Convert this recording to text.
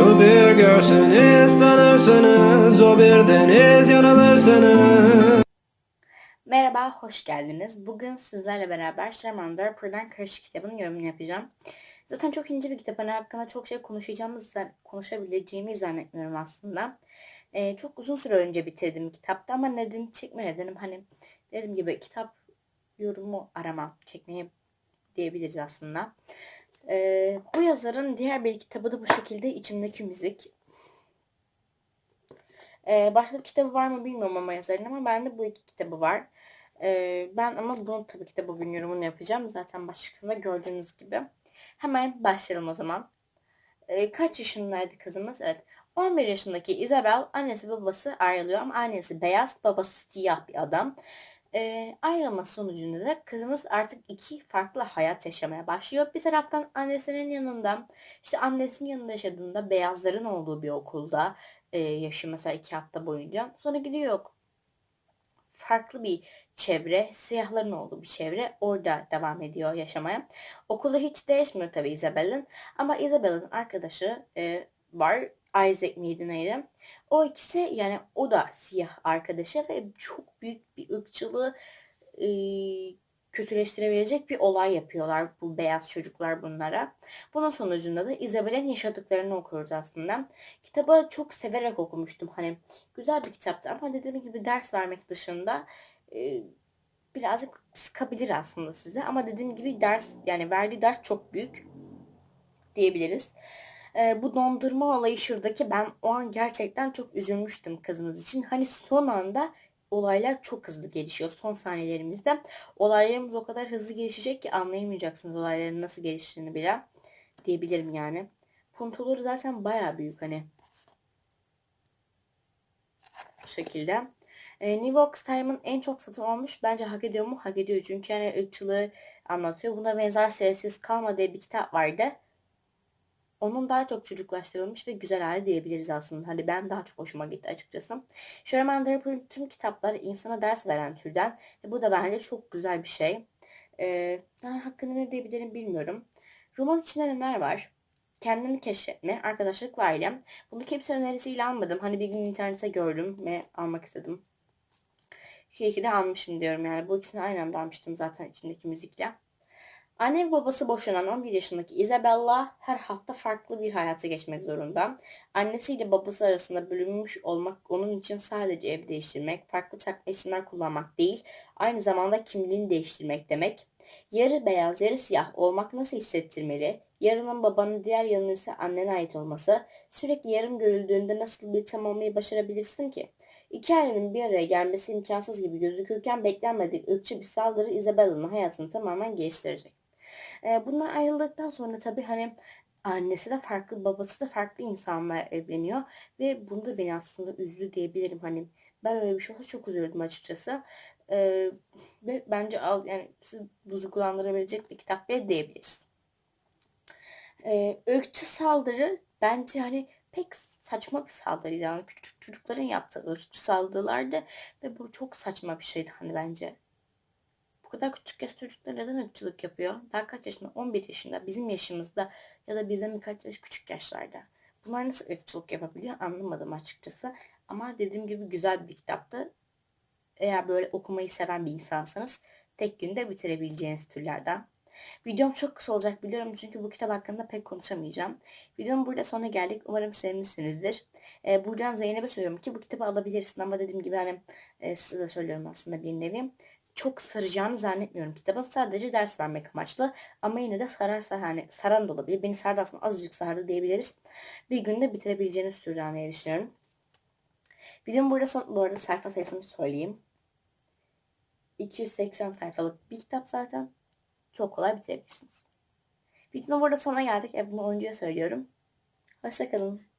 Onu bir görseniz sanırsınız O bir deniz yanılırsınız Merhaba, hoş geldiniz. Bugün sizlerle beraber Charmander Pırdan Karışık kitabının yorumunu yapacağım. Zaten çok ince bir kitap. Hani hakkında çok şey konuşacağımız, konuşabileceğimi zannetmiyorum aslında. Ee, çok uzun süre önce bitirdim kitapta ama neden çekme nedenim hani dediğim gibi kitap yorumu arama çekmeye diyebiliriz aslında. Ee, bu yazarın diğer bir kitabı da bu şekilde içimdeki müzik. Ee, başka bir kitabı var mı bilmiyorum ama yazarın ama bende bu iki kitabı var. Ee, ben ama bunu tabii ki de bugün yorumunu yapacağım. Zaten başlıkta gördüğünüz gibi. Hemen başlayalım o zaman. Ee, kaç yaşındaydı kızımız? Evet. 11 yaşındaki Isabel annesi babası ayrılıyor ama annesi beyaz babası siyah bir adam. Ee, ayrılma sonucunda da kızımız artık iki farklı hayat yaşamaya başlıyor. Bir taraftan annesinin yanında işte annesinin yanında yaşadığında beyazların olduğu bir okulda e, yaşıyor mesela iki hafta boyunca. Sonra gidiyor farklı bir çevre, siyahların olduğu bir çevre orada devam ediyor yaşamaya. Okulda hiç değişmiyor tabii Isabel'in ama Isabel'in arkadaşı e, var Isaac miydi neydi? O ikisi yani o da siyah arkadaşı ve çok büyük bir ırkçılığı e, kötüleştirebilecek bir olay yapıyorlar bu beyaz çocuklar bunlara. Bunun sonucunda da Isabel'in yaşadıklarını okuyoruz aslında. Kitabı çok severek okumuştum. Hani güzel bir kitaptı ama dediğim gibi ders vermek dışında e, birazcık sıkabilir aslında size. Ama dediğim gibi ders yani verdiği ders çok büyük diyebiliriz. E, bu dondurma olayı şuradaki ben o an gerçekten çok üzülmüştüm kızımız için. Hani son anda olaylar çok hızlı gelişiyor. Son saniyelerimizde olaylarımız o kadar hızlı gelişecek ki anlayamayacaksınız olayların nasıl geliştiğini bile diyebilirim yani. Puntoları zaten baya büyük hani. Bu şekilde. E, New York Times'ın en çok satın olmuş. Bence hak ediyor mu? Hak ediyor. Çünkü yani ırkçılığı anlatıyor. Buna benzer Sessiz Kalma diye bir kitap vardı onun daha çok çocuklaştırılmış ve güzel hali diyebiliriz aslında. Hani ben daha çok hoşuma gitti açıkçası. Sherman Draper'ın tüm kitapları insana ders veren türden. Ve bu da bence çok güzel bir şey. Ee, hakkında ne diyebilirim bilmiyorum. Roman içinde neler var? Kendini keşfetme, arkadaşlık ve ailem. Bunu kimse önerisiyle almadım. Hani bir gün internette gördüm ve almak istedim. İki de almışım diyorum yani. Bu ikisini aynı anda almıştım zaten içindeki müzikle. Anne ve babası boşanan 11 yaşındaki Isabella her hafta farklı bir hayata geçmek zorunda. Annesiyle babası arasında bölünmüş olmak onun için sadece ev değiştirmek, farklı takma kullanmak değil, aynı zamanda kimliğini değiştirmek demek. Yarı beyaz, yarı siyah olmak nasıl hissettirmeli? Yarının babanın diğer yanının ise annene ait olması, sürekli yarım görüldüğünde nasıl bir tamamlamayı başarabilirsin ki? İki ailenin bir araya gelmesi imkansız gibi gözükürken beklenmedik ırkçı bir saldırı Isabella'nın hayatını tamamen değiştirecek. E, bunlar ayrıldıktan sonra tabii hani annesi de farklı, babası da farklı insanlar evleniyor ve bunu da beni aslında üzdü diyebilirim. Hani ben öyle bir şey olsa çok üzüldüm açıkçası. Ee, ve bence al yani sizi duygulandırabilecek bir kitap bile diyebiliriz. Ee, ırkçı saldırı bence hani pek saçma bir saldırı yani küçük çocukların yaptığı ırkçı saldırılardı ve bu çok saçma bir şeydi hani bence. Bu kadar küçük yaş çocuklar neden ırkçılık yapıyor? Daha kaç yaşında? 11 yaşında. Bizim yaşımızda ya da bizden birkaç yaş küçük yaşlarda. Bunlar nasıl ırkçılık yapabiliyor anlamadım açıkçası. Ama dediğim gibi güzel bir kitaptı. Eğer böyle okumayı seven bir insansanız tek günde bitirebileceğiniz türlerden. Videom çok kısa olacak biliyorum çünkü bu kitap hakkında pek konuşamayacağım. Videomun burada sonuna geldik. Umarım sevmişsinizdir. Ee, buradan Zeynep'e söylüyorum ki bu kitabı alabilirsin ama dediğim gibi hani e, size de söylüyorum aslında bir nevi çok saracağını zannetmiyorum kitabın. Sadece ders vermek amaçlı. Ama yine de sararsa hani saran da olabilir. Beni sardı aslında azıcık sardı diyebiliriz. Bir günde bitirebileceğiniz türden diye düşünüyorum. Videomun burada son, bu arada sayfa sayısını söyleyeyim. 280 sayfalık bir kitap zaten. Çok kolay bitirebilirsiniz. Videonun burada sonuna geldik. E, bunu oyuncuya söylüyorum. Hoşçakalın.